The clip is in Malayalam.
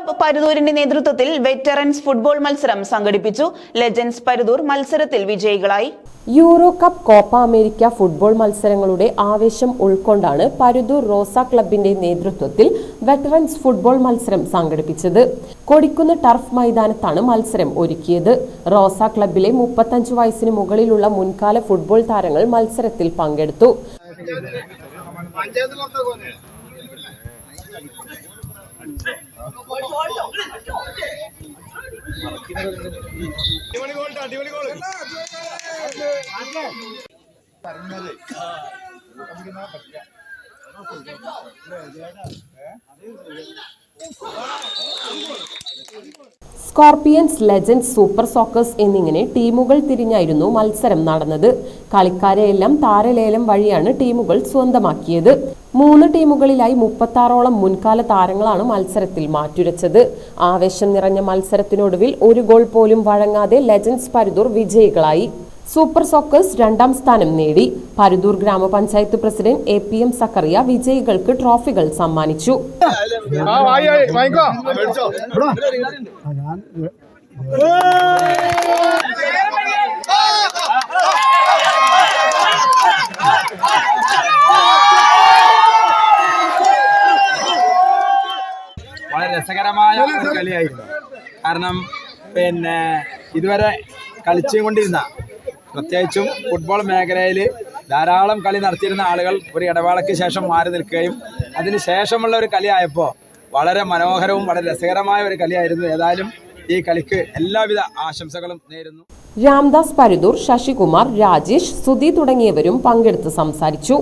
ക്ലബ് പരുതൂരിന്റെ നേതൃത്വത്തിൽ വെറ്ററൻസ് ഫുട്ബോൾ മത്സരം സംഘടിപ്പിച്ചു. ലെജൻസ് പരുതൂർ മത്സരത്തിൽ വിജയികളായി. Euro Cup Copa America football മത്സരങ്ങളുടെ ആവേശം ഉൾക്കൊണ്ടാണ് പരുതൂർ റോസ ക്ലബിന്റെ നേതൃത്വത്തിൽ വെറ്ററൻസ് ഫുട്ബോൾ മത്സരം സംഘടിപ്പിച്ചത്. കൊടിക്കുന്ന് ടർഫ് മൈതാനത്താണ് മത്സരം ഒരുക്കിയത്. റോസ ക്ലബിലെ മുപ്പത്തഞ്ച് വയസ്സിന് മുകളിലുള്ള മുൻകാല ഫുട്ബോൾ താരങ്ങൾ മത്സരത്തിൽ പങ്കെടുത്തു. സ്കോർപിയൻസ് ലെജൻഡ് സൂപ്പർ സോക്കേഴ്സ് എന്നിങ്ങനെ ടീമുകൾ തിരിഞ്ഞായിരുന്നു മത്സരം നടന്നത്. കളിക്കാരെയെല്ലാം താരലേലം വഴിയാണ് ടീമുകൾ സ്വന്തമാക്കിയത്. മൂന്ന് ടീമുകളിലായി മുപ്പത്താറോളം മുൻകാല താരങ്ങളാണ് മത്സരത്തിൽ മാറ്റുരച്ചത്. ആവേശം നിറഞ്ഞ മത്സരത്തിനൊടുവിൽ ഒരു ഗോൾ പോലും വഴങ്ങാതെ ലെജൻസ് പരുദൂർ വിജയികളായി. സൂപ്പർ സോക്കേഴ്സ് രണ്ടാം സ്ഥാനം നേടി. പരുതൂർ ഗ്രാമപഞ്ചായത്ത് president A P M Zakariya വിജയികൾക്ക് ട്രോഫികൾ സമ്മാനിച്ചു. വളരെ രസകരമായ ഒരു കളിയായിരുന്നു. കാരണം പിന്നെ ഇതുവരെ കളിച്ചുകൊണ്ടിരുന്ന പ്രത്യേകിച്ചും ഫുട്ബോൾ മേഖലയിൽ ധാരാളം കളി നടത്തിയിരുന്ന ആളുകൾ ഒരു ഇടവേളയ്ക്ക് ശേഷം മാറി നിൽക്കുകയും അതിന് ശേഷമുള്ള ഒരു കളിയായപ്പോൾ വളരെ മനോഹരവും വളരെ രസകരമായ ഒരു കളിയായിരുന്നു. ഏതായാലും ഈ കളിക്ക് എല്ലാവിധ ആശംസകളും നേരുന്നു. രാംദാസ് പരിദൂർ ശശികുമാർ രാജേഷ് സുധി തുടങ്ങിയവരും പങ്കെടുത്ത് സംസാരിച്ചു.